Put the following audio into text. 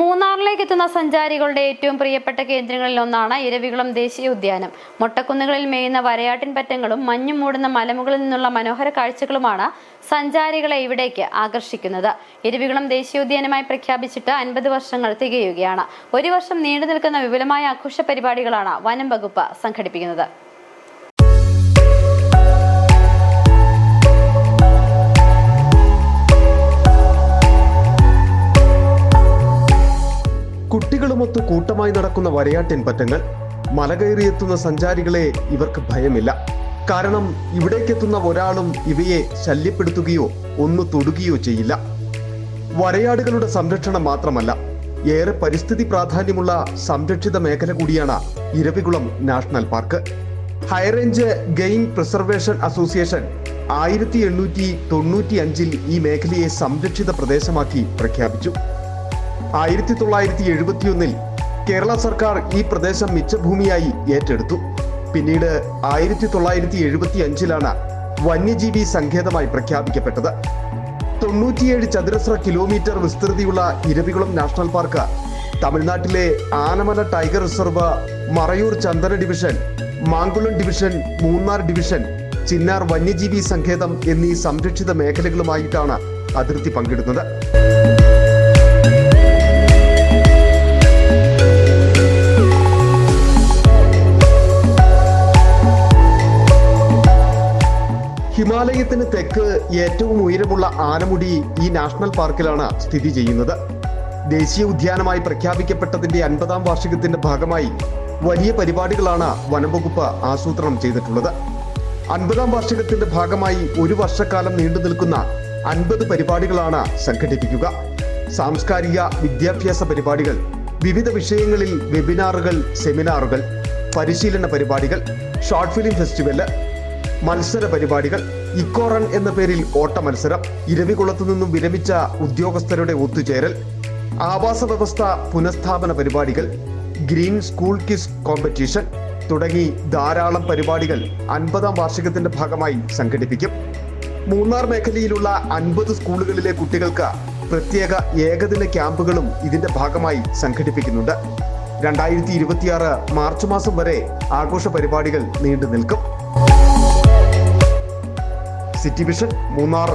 മൂന്നാറിലേക്ക് എത്തുന്ന സഞ്ചാരികളുടെ ഏറ്റവും പ്രിയപ്പെട്ട കേന്ദ്രങ്ങളിൽ ഒന്നാണ് ഇരവികുളം ദേശീയ ഉദ്യാനം. മൊട്ടക്കുന്നുകളിൽ മേയുന്ന വരയാട്ടിൻ പറ്റങ്ങളും മഞ്ഞു മൂടുന്ന മലമുകളിൽ നിന്നുള്ള മനോഹര കാഴ്ചകളുമാണ് സഞ്ചാരികളെ ഇവിടേക്ക് ആകർഷിക്കുന്നത്. ഇരവികുളം ദേശീയോദ്യാനമായി പ്രഖ്യാപിച്ചിട്ട് അൻപത് വർഷങ്ങൾ തികയുകയാണ്. ഒരു വർഷം നീണ്ടു നിൽക്കുന്ന വിപുലമായ ആഘോഷ പരിപാടികളാണ് വനം വകുപ്പ് സംഘടിപ്പിക്കുന്നത്. കുട്ടികളുമൊത്ത് കൂട്ടമായി നടക്കുന്ന വരയാട്ടിൻ പറ്റങ്ങൾ മല കയറിയെത്തുന്ന സഞ്ചാരികളെ ഇവർക്ക് ഭയമില്ല. കാരണം ഇവിടേക്കെത്തുന്ന ഒരാളും ഇവയെ ശല്യപ്പെടുത്തുകയോ ഒന്ന് തൊടുകയോ ചെയ്യില്ല. വരയാടുകളുടെ സംരക്ഷണം മാത്രമല്ല ഏറെ പരിസ്ഥിതി പ്രാധാന്യമുള്ള സംരക്ഷിത മേഖല കൂടിയാണ് Eravikulam national park. High range game preservation association ആയിരത്തി എണ്ണൂറ്റി തൊണ്ണൂറ്റി അഞ്ചിൽ ഈ മേഖലയെ സംരക്ഷിത പ്രദേശമാക്കി പ്രഖ്യാപിച്ചു. ആയിരത്തി തൊള്ളായിരത്തി എഴുപത്തിയൊന്നിൽ കേരള സർക്കാർ ഈ പ്രദേശം മിച്ചഭൂമിയായി ഏറ്റെടുത്തു. പിന്നീട് ആയിരത്തി തൊള്ളായിരത്തി എഴുപത്തി അഞ്ചിലാണ് വന്യജീവി സങ്കേതമായി പ്രഖ്യാപിക്കപ്പെട്ടത്. തൊണ്ണൂറ്റിയേഴ് ചതുരശ്ര കിലോമീറ്റർ വിസ്തൃതിയുള്ള ഇരവികുളം നാഷണൽ പാർക്ക് തമിഴ്നാട്ടിലെ ആനമല ടൈഗർ റിസർവ് മറയൂർ ചന്ദന division Mankulam division Munnar division Chinnar വന്യജീവി സങ്കേതം എന്നീ സംരക്ഷിത മേഖലകളുമായിട്ടാണ് അതിർത്തി പങ്കിടുന്നത്. ഹിമാലയത്തിന് തെക്ക് ഏറ്റവും ഉയരമുള്ള ആനമുടി ഈ നാഷണൽ പാർക്കിലാണ് സ്ഥിതി ചെയ്യുന്നത്. ദേശീയ ഉദ്യാനമായി പ്രഖ്യാപിക്കപ്പെട്ടതിന്റെ അൻപതാം വാർഷികത്തിന്റെ ഭാഗമായി വലിയ പരിപാടികളാണ് വനംവകുപ്പ് ആസൂത്രണം ചെയ്തിട്ടുള്ളത്. അൻപതാം വാർഷികത്തിന്റെ ഭാഗമായി ഒരു വർഷക്കാലം നീണ്ടു നിൽക്കുന്ന അൻപത് പരിപാടികളാണ് സംഘടിപ്പിക്കുക. സാംസ്കാരിക വിദ്യാഭ്യാസ പരിപാടികൾ വിവിധ വിഷയങ്ങളിൽ വെബിനാറുകൾ സെമിനാറുകൾ പരിശീലന പരിപാടികൾ ഷോർട്ട് ഫിലിം ഫെസ്റ്റിവൽ മത്സര പരിപാടികൾ. ഇക്കോറൺ എന്ന പേരിൽ ഓട്ട മത്സരം. ഇരവികുളത്തു നിന്നും വിരമിച്ച ഉദ്യോഗസ്ഥരുടെ ഒത്തുചേരൽ. ആവാസ വ്യവസ്ഥ പുനഃസ്ഥാപന പരിപാടികൾ. ഗ്രീൻ സ്കൂൾ കിസ് കോമ്പറ്റീഷൻ തുടങ്ങി ധാരാളം പരിപാടികൾ അൻപതാം വാർഷികത്തിന്റെ ഭാഗമായി സംഘടിപ്പിക്കും. മൂന്നാർ മേഖലയിലുള്ള അൻപത് സ്കൂളുകളിലെ കുട്ടികൾക്ക് പ്രത്യേക ഏകദിന ക്യാമ്പുകളും ഇതിന്റെ ഭാഗമായി സംഘടിപ്പിക്കുന്നുണ്ട്. രണ്ടായിരത്തി ഇരുപത്തിയാറ് മാർച്ച് മാസം വരെ ആഘോഷ പരിപാടികൾ നീണ്ടു നിൽക്കും സിറ്റി വിഷൻ മൂന്നാർ.